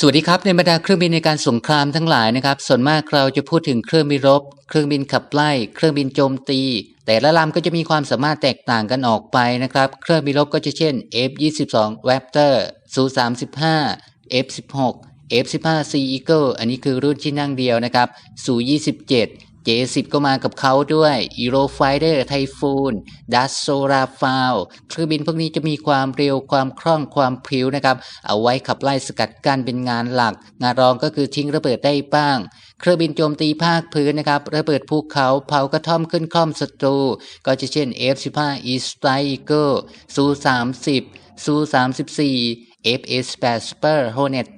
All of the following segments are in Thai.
สวัสดีครับในบรรดาเครื่องบินในการสงครามทั้งหลายนะครับ ส่วนมากเราจะพูดถึงเครื่องบินรบ เครื่องบินขับไล่ เครื่องบินโจมตี แต่ละลำก็จะมีความสามารถแตกต่างกันออกไปนะครับ เครื่องบินรบก็จะเช่น F22 Raptor Su-35 F16 F15 Sea Eagle อันนี้คือรุ่นที่นั่งเดียวนะครับ Su-27 J10 ก็มากับเขาด้วย Eurofighter Typhoon d a s s o r a f a l เครื่องบินพวกนี้จะมีความเร็วความคล่องความพริ้วนะครับ เอาไว้ขับไล่สกัดกั้นเป็นงานหลัก งานรองก็คือทิ้งระเบิดได้บ้าง เครื่องบินโจมตีภาคพื้นนะครับ ระเบิดภูเขาเผากระท่อมขึ้นคล่อมศัตรูก็จะเช่น F15 East Strike Eagle Su-30 Su-34 F-18 Super Hornet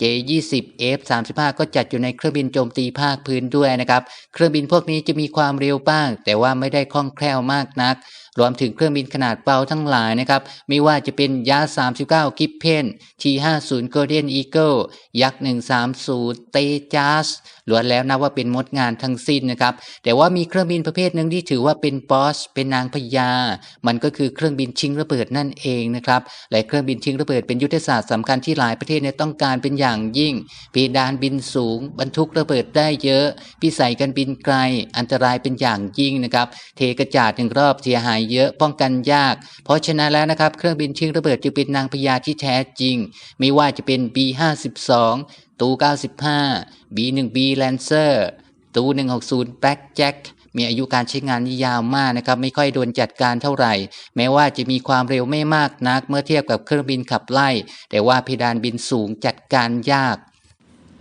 J20 F35 ก็จัดอยู่ในเครื่องบินโจมตีภาคพื้นด้วยนะครับ เครื่องบินพวกนี้จะมีความเร็วบ้าง แต่ว่าไม่ได้คล่องแคล่วมากนัก รวมถึงเครื่องบินขนาดเบาทั้งหลายนะครับ ไม่ว่าจะเป็นยา 39 กิปเพน T50 Golden Eagle ยักษ์ 130 เตจัสล้วนแล้วนับว่าเป็นมดงานทั้งสิ้นนะครับ แต่ว่ามีเครื่องบินประเภทหนึ่งที่ถือว่าเป็นบอส เป็นนางพญา มันก็คือเครื่องบินชิงระเบิดนั่นเองนะครับ และเครื่องบินชิงระเบิดเป็นยุทธศาสตร์สำคัญที่หลายประเทศเนี่ยต้องการเป็นอย่างยิ่ง เพดานบินสูง บรรทุกระเบิดได้เยอะ พิสัยการบินไกล อันตรายเป็นอย่างยิ่งนะครับ เทกระจาดหนึ่งรอบเสียหายเยอะป้องกันยาก เพราะฉะนั้นแล้วนะครับ เครื่องบินชิงระเบิดจึงเป็นนางพญาที่แท้จริง ไม่ว่าจะเป็น B52 ตู95 B1B Lancer ตู160 Blackjack มีอายุการใช้งานที่ยาวมากนะครับ ไม่ค่อยโดนจัดการเท่าไหร่ แม้ว่าจะมีความเร็วไม่มากนัก เมื่อเทียบกับเครื่องบินขับไล่ แต่ว่าเพดานบินสูงจัดการยาก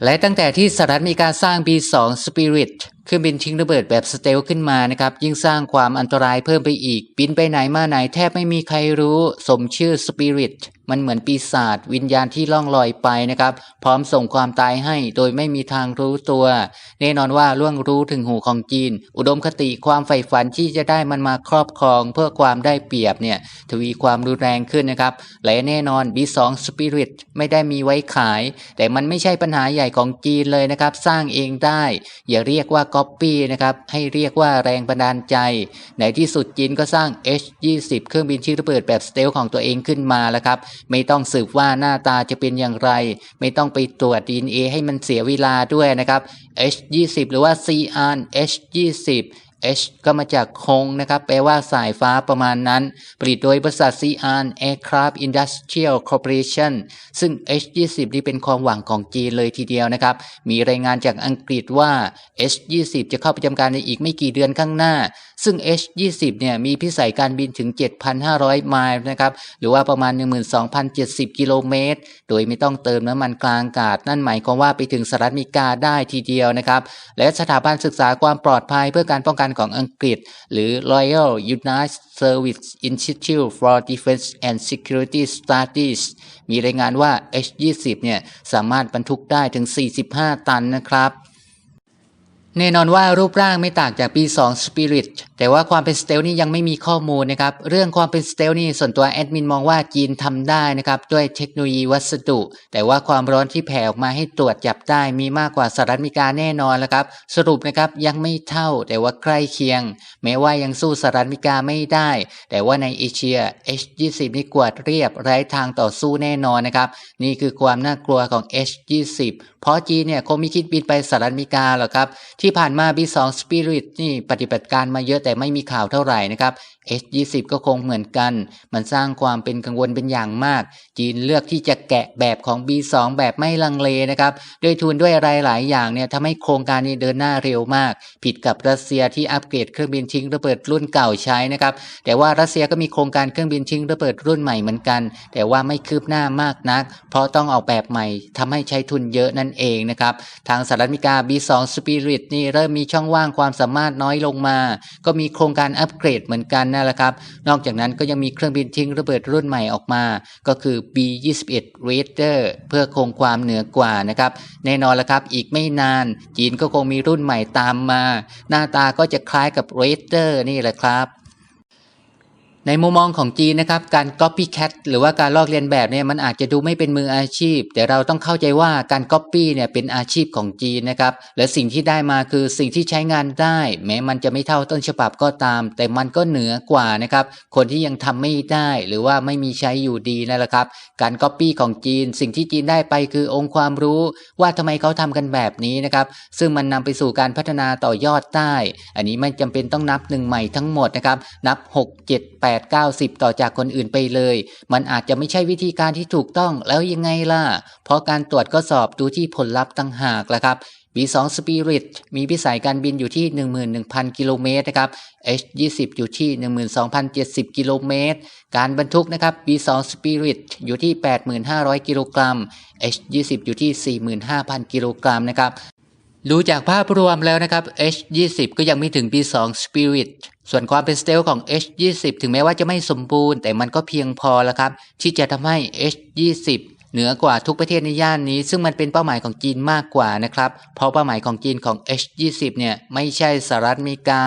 และตั้งแต่ที่สหรัฐมีการสร้าง B2 Spirit เครื่องบินทิ้งระเบิดแบบสเตลขึ้นมานะครับ ยิ่งสร้างความอันตรายเพิ่มไปอีก บินไปไหนมาไหนแทบไม่มีใครรู้ สมชื่อ Spirit มันเหมือนปีศาจวิญญาณที่ล่องลอยไปนะครับ พร้อมส่งความตายให้โดยไม่มีทางรู้ตัว แน่นอนว่าล่วงรู้ถึงหูของจีน อุดมคติความใฝ่ฝันที่จะได้มันมาครอบครองเพื่อความได้เปรียบเนี่ยทวีความรุนแรงขึ้นนะครับ และแน่นอน B2 Spirit ไม่ได้มีไว้ขาย แต่มันไม่ใช่ปัญหาใหญ่ของจีนเลยนะครับ สร้างเองได้ อย่าเรียกว่า Copy นะครับให้เรียกว่าแรงบันดาลใจ ในที่สุดจีนก็สร้าง H20 เครื่องบินชิงระเบิดแบบสเตลของตัวเองขึ้นมาแล้วครับ ไม่ต้องสืบว่าหน้าตาจะเป็นอย่างไร ไม่ต้องไปตรวจ DNA ให้มันเสียเวลาด้วยนะครับ H20 หรือว่า CR H20 H ก็มาจากคงนะครับ แปลว่าสายฟ้าประมาณนั้น ผลิตโดยบริษัท CR Aircraft Industrial Corporation ซึ่ง H20 นี่เป็นความหวังของจีนเลยทีเดียวนะครับ มีรายงานจากอังกฤษว่า H20 จะเข้าประจำการในอีกไม่กี่เดือนข้างหน้า ซึ่ง H20 เนี่ยมีพิสัยการบินถึง 7,500 ไมล์นะครับ หรือว่าประมาณ 12,070 กิโลเมตร โดยไม่ต้องเติมน้ำมันกลางอากาศ นั่นหมายความว่าไปถึงสหรัฐอเมริกาได้ทีเดียวนะครับ และสถาบันศึกษาความปลอดภัยเพื่อการป้องกันของอังกฤษ หรือ Royal United Service Institute for Defense and Security Studies มีรายงานว่า H20 เนี่ยสามารถบรรทุกได้ถึง 45 ตันนะครับ แน่นอนว่ารูปร่างไม่ต่างจากปี 2 Spirit แต่ว่าความเป็นสเตลนี่ยังไม่มีข้อมูลนะครับเรื่องความเป็นสเตลนี่ส่วนตัวแอดมินมองว่าจีนทำได้นะครับด้วยเทคโนโลยีวัสดุ แต่ว่าความร้อนที่แผ่ออกมาให้ตรวจจับได้มีมากกว่าสหรัฐอเมริกาแน่นอนแล้วครับสรุปนะครับยังไม่เท่าแต่ว่าใกล้เคียง แม้ว่ายังสู้สหรัฐอเมริกาไม่ได้ แต่ว่าในเอเชีย H20 นี่กวดเรียบไร้ทางต่อสู้แน่นอนนะครับนี่คือความน่ากลัวของ H20 เพราะจีนเนี่ยคงไม่คิดบินไปสหรัฐอเมริกาหรอกครับที่ผ่านมา B2 Spirit นี่ปฏิบัติการมาเยอะแต่ไม่มีข่าวเท่าไหร่นะครับ H20 ก็คงเหมือนกัน มันสร้างความเป็นกังวลเป็นอย่างมาก จีนเลือกที่จะแกะแบบของ B2 แบบไม่ลังเลนะครับด้วยทุนด้วยอะไรหลายอย่างเนี่ยทำให้โครงการนี้เดินหน้าเร็วมาก ผิดกับรัสเซียที่อัปเกรดเครื่องบินทิ้งระเบิดรุ่นเก่าใช้นะครับแต่ว่ารัสเซียก็มีโครงการเครื่องบินทิ้งระเบิดรุ่นใหม่เหมือนกัน แต่ว่าไม่คืบหน้ามากนัก เพราะต้องออกแบบใหม่ทำให้ใช้ทุนเยอะนั่นเองนะครับทางสหรัฐอเมริกา B2 Spirit นี่เริ่มมีช่องว่างความสามารถน้อยลงมา ก็มีโครงการอัปเกรดเหมือนกันนั่นแหละครับ นอกจากนั้นก็ยังมีเครื่องบินทิ้งระเบิดรุ่นใหม่ออกมา ก็คือ B21 Raider เพื่อคงความเหนือกว่านะครับ แน่นอนแล้วครับ อีกไม่นาน จีนก็คงมีรุ่นใหม่ตามมา หน้าตาก็จะคล้ายกับ Raider นี่แหละครับ ในมุมมองของจีนนะครับ การ copycat หรือว่าการลอกเลียนแบบเนี่ยมันอาจจะดูไม่เป็นมืออาชีพ แต่เราต้องเข้าใจว่าการ copy เนี่ยเป็นอาชีพของจีนนะครับ และสิ่งที่ได้มาคือสิ่งที่ใช้งานได้ แม้มันจะไม่เท่าต้นฉบับก็ตาม แต่มันก็เหนือกว่านะครับ คนที่ยังทำไม่ได้ หรือว่าไม่มีใช้อยู่ดีนั่นแหละครับ การ copy ของจีน สิ่งที่จีนได้ไปคือองค์ความรู้ว่าทำไมเขาทำกันแบบนี้นะครับ ซึ่งมันนำไปสู่การพัฒนาต่อยอดได้ อันนี้ไม่จำเป็นต้องนับหนึ่งใหม่ทั้งหมดนะครับ นับ 6 7 8 9 10 ต่อจากคนอื่นไปเลย มันอาจจะไม่ใช่วิธีการที่ถูกต้องแล้วยังไงล่ะ เพราะการตรวจข้อสอบดูที่ผลลัพธ์ต่างหากละครับ B2 Spirit มีพิสัยการบินอยู่ที่ 11,000 กิโลเมตรนะครับ H20 อยู่ที่ 12,070 กิโลเมตร การบรรทุกนะครับ B2 Spirit อยู่ที่ 8,500 กิโลกรัม H20 อยู่ที่ 45,000 กิโลกรัมนะครับ ดูจากภาพรวมแล้วนะครับ H20 ก็ยังไม่ถึงปี 2 Spirit ส่วนความเป็นสเตลของ H20 ถึงแม้ว่าจะไม่สมบูรณ์ แต่มันก็เพียงพอแล้วครับ ที่จะทำให้ H20 เหนือกว่าทุกประเทศในย่านนี้ ซึ่งมันเป็นเป้าหมายของจีนมากกว่านะครับ เพราะเป้าหมายของจีนของ H20 เนี่ยไม่ใช่สหรัฐอเมริกา